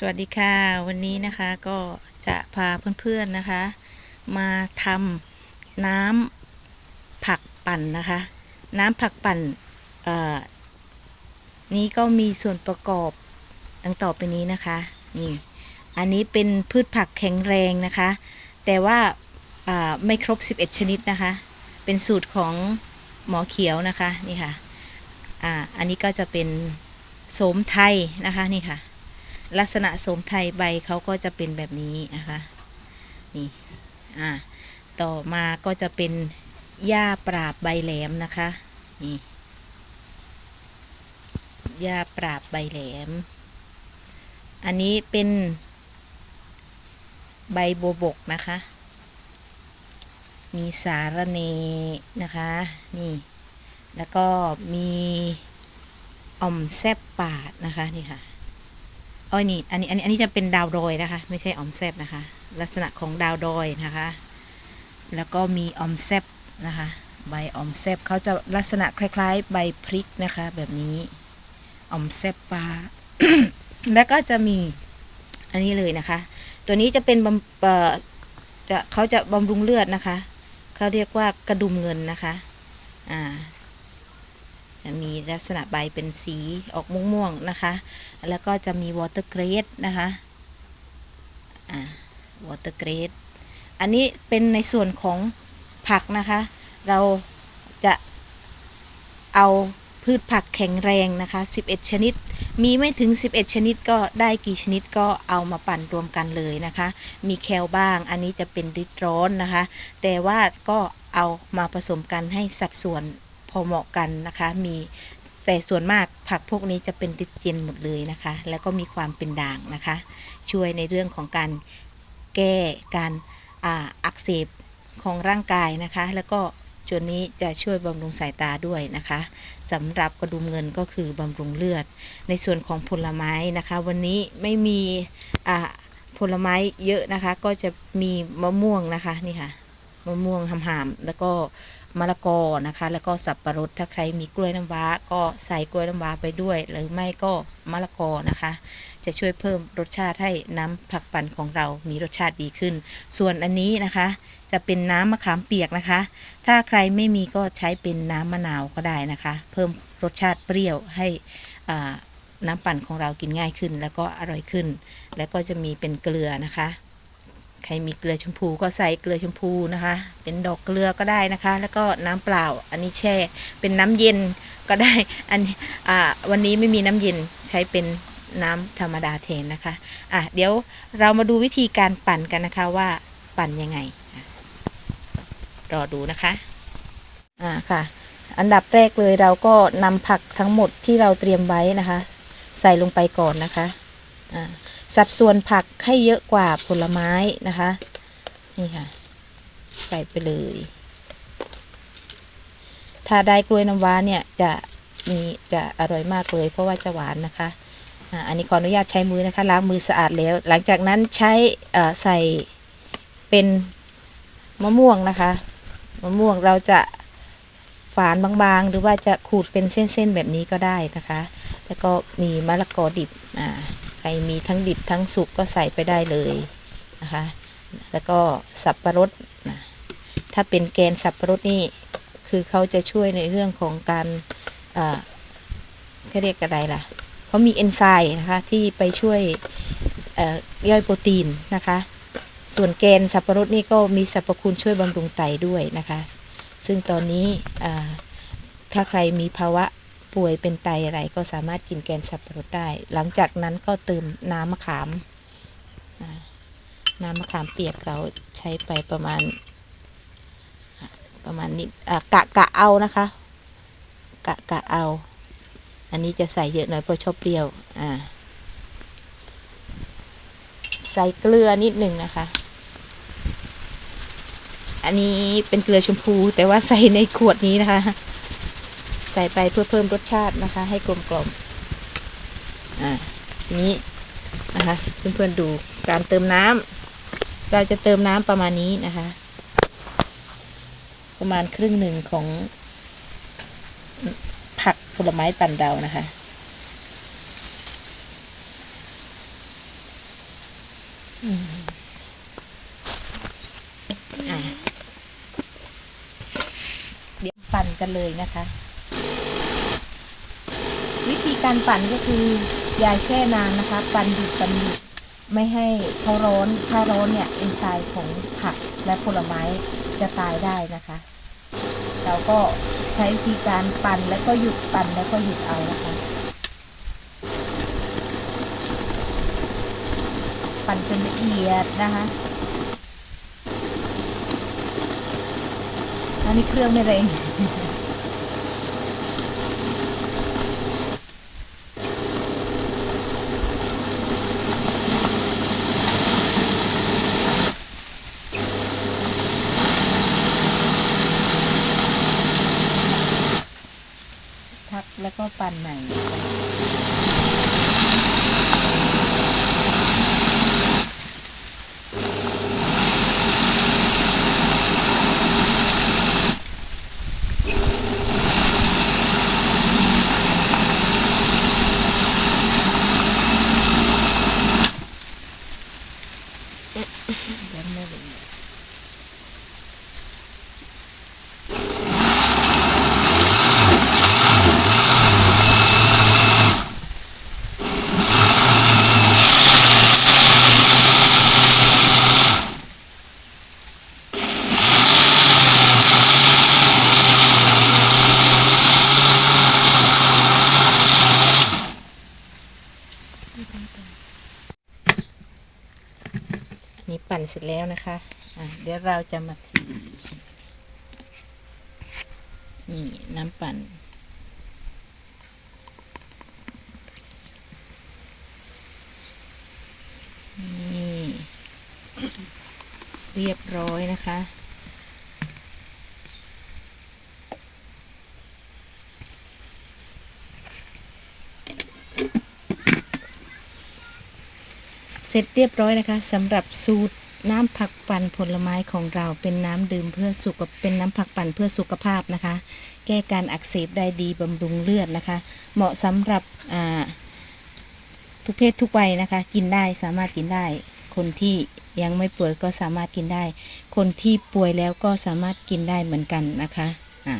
สวัสดีค่ะ วันนี้นะคะก็จะพาเพื่อนๆนะคะ มาทำน้ำผักปั่นนะคะ น้ำผักปั่นอ่อนี้ก็มีส่วนประกอบดังต่อไปนี้นะคะนี่อันนี้เป็นพืชผักแข็งแรงนะคะ แต่ว่าอ่าไม่ครบ 11 ชนิดนะคะ เป็นสูตรของหมอเขียวนะคะนี่ค่ะอ่าอันนี้ก็จะเป็นโสมไทยนะคะนี่ค่ะ ลักษณะโสมไทยใบเขาก็จะเป็นแบบนี้นะคะนี่อ่าต่อมาก็จะเป็นหญ้าปราบใบแหลมนะคะนี่หญ้าปราบใบแหลม อันนี้เป็นใบโบบกนะคะ มีสารเนนะคะนี่แล้วก็มีอ่อมแซบปาดนะคะนี่ค่ะ อ๋อนี่อันนี้อันนี้อันนี้จะเป็นดาวดอยนะคะ ไม่ใช่ออมแซบนะคะ ลักษณะของดาวดอยนะคะ แล้วก็มีออมแซบนะคะ ใบออมแซบเขาจะลักษณะคล้าย ๆ ใบพริกนะคะ แบบนี้ออมแซบปลาแล้วก็จะมีอันนี้เลยนะคะ ตัวนี้จะเป็นบำเอ่อจะเขาจะบำรุงเลือดนะคะเขาเรียกว่ากระดุมเงินนะคะ อ่า มีลักษณะใบเป็นสีออกม่วงๆนะคะ แล้วก็จะมีวอเตอร์เกรดนะคะวอเตอร์เกรดอันนี้เป็นในส่วนของผักนะคะ เราจะเอาพืชผักแข็งแรงนะคะ 11 ชนิด มีไม่ถึง 11 ชนิดก็ได้กี่ชนิดก็เอามาปั่นรวมกันเลยนะคะ มีแคลบ้าง อันนี้จะเป็นริดร้อนนะคะ แต่ว่าก็เอามาผสมกันให้สัดส่วน พอเหมาะกันนะคะ มีแต่ส่วนมากผักพวกนี้จะเป็นดิเจนหมดเลยนะคะ แล้วก็มีความเป็นด่างนะคะ ช่วยในเรื่องของการแก้การอ,าอักเสบของร่างกายนะคะ แล้วก็จนนี้จะช่วยบำรุงสายตาด้วยนะคะสำหรับกระดุมเงินก็คือบำรุงเลือด ในส่วนของผลไม้นะคะ วันนี้ไม่มีผลไม้เยอะนะคะ ก็จะมีมะม่วงนะคะนี่ค่ะมะม่วงหำๆแล้วก็ มะละกอนะคะ แล้วก็สับปะรดถ้าใครมีกล้วยน้ำว้า ก็ใส่กล้วยน้ำว้าไปด้วย หรือไม่ก็มะละกอนะคะ จะช่วยเพิ่มรสชาติให้น้ำผักปั่นของเรามีรสชาติดีขึ้น ส่วนอันนี้นะคะ จะเป็นน้ำมะขามเปียกนะคะ ถ้าใครไม่มีก็ใช้เป็นน้ำมะนาวก็ได้นะคะ เพิ่มรสชาติเปรี้ยวให้น้ำปั่นของเรากินง่ายขึ้น แล้วก็อร่อยขึ้น แล้วก็จะมีเป็นเกลือนะคะ ใครมีเกลือชมพูก็ใส่เกลือชมพูนะคะ เป็นดอกเกลือก็ได้นะคะ แล้วก็น้ำเปล่า อันนี้แช่เป็นน้ำเย็นก็ได้ อันอ่าวันนี้ไม่มีน้ำเย็นใช้เป็นน้ำธรรมดาแทนนะคะ อะเดี๋ยวเรามาดูวิธีการปั่นกันนะคะว่าปั่นยังไง รอดูนะคะ อ่าค่ะ อันดับแรกเลยเราก็นำผักทั้งหมดที่เราเตรียมไว้นะคะ ใส่ลงไปก่อนนะคะ อ่า สัดส่วนผักให้เยอะกว่าผลไม้นะคะ นี่ค่ะ ใส่ไปเลย ถ้าได้กล้วยน้ำว้าเนี่ยจะมีจะอร่อยมากเลย เพราะว่าจะหวานนะคะอันนี้ขออนุญาตใช้มือนะคะล้างมือสะอาดแล้ว หลังจากนั้นใช้ใส่เป็นมะม่วงนะคะมะม่วงเราจะฝานบางๆ หรือว่าจะขูดเป็นเส้นๆแบบนี้ก็ได้นะคะ แล้วก็มีมะละกอดิบอ่า มีทั้งดิบทั้งสุกก็ใส่ไปได้เลยนะคะ แล้วก็สับประรดนะถ้าเป็นแกนสับประรดนี่คือเขาจะช่วยในเรื่องของการอ่าเขาเรียกอะไรล่ะเขามีเอนไซม์นะคะที่ไปช่วยเอ่อย่อยโปรตีนนะคะ ส่วนแกนสับประรดนี่ก็มีสรรพคุณช่วยบำรุงไตด้วยนะคะ ซึ่งตอนนี้ถ้าใครมีภาวะ ป่วยเป็นไตอะไรก็สามารถกินแกนสับปะรดได้ หลังจากนั้นก็เติมน้ำมะขาม น้ำมะขามเปียกเราใช้ไปประมาณ ประมาณนี้กะกะเอานะคะ กะกะเอา อันนี้จะใส่เยอะหน่อยเพราะชอบเปรี้ยว อ่า ใส่เกลือนิดหนึ่งนะคะอันนี้เป็นเกลือชมพูแต่ว่าใส่ในขวดนี้นะคะ ส่ไปเพื่อเพิ่มรสชาตินะคะ ให้กลมกล่อมอ่าทีนี้นะคะเพื่อนๆดูการเติมน้ำเราจะเติมน้ำประมาณนี้นะคะ ประมาณครึ่งหนึ่งของ ผักผลไม้ปั่นเรานะคะอะเดี๋ยวปั่นกันเลยนะคะ ธีการปั่นก็คืออย่าแช่นานนะคะ ปั่นหยุดปั่นหยุดไม่ให้เขาร้อนถ้าร้อนเนี่ยเอนไซม์ของผักและผลไม้จะตายได้นะคะ เราก็ใช้วิธีการปั่นแล้วก็หยุดปั่นแล้วก็หยุดเอานะคะ ปั่นจนละเอียดนะคะอันนี้เครื่องไม่เร่ง พักแล้วก็ปั่นใหม่นะคะยังไม่ละเอียด นี่ปั่นเสร็จแล้วนะคะะเดี๋ยวเราจะมาทีนี่น้ำปั่น นี่ เรียบร้อยนะคะ เสร็จเรียบร้อยนะคะสำหรับสูตรน้ำผักปั่นผลไม้ของเราเป็นน้ำดื่มเพื่อสุขเป็นน้ำผักปั่นเพื่อสุขภาพนะคะ แก้การอักเสบได้ดีบำรุงเลือดนะคะ เหมาะสำหรับทุกเพศทุกวัยนะคะ กินได้สามารถกินได้ คนที่ยังไม่ป่วยก็สามารถกินได้ คนที่ป่วยแล้วก็สามารถกินได้เหมือนกันนะคะอ่า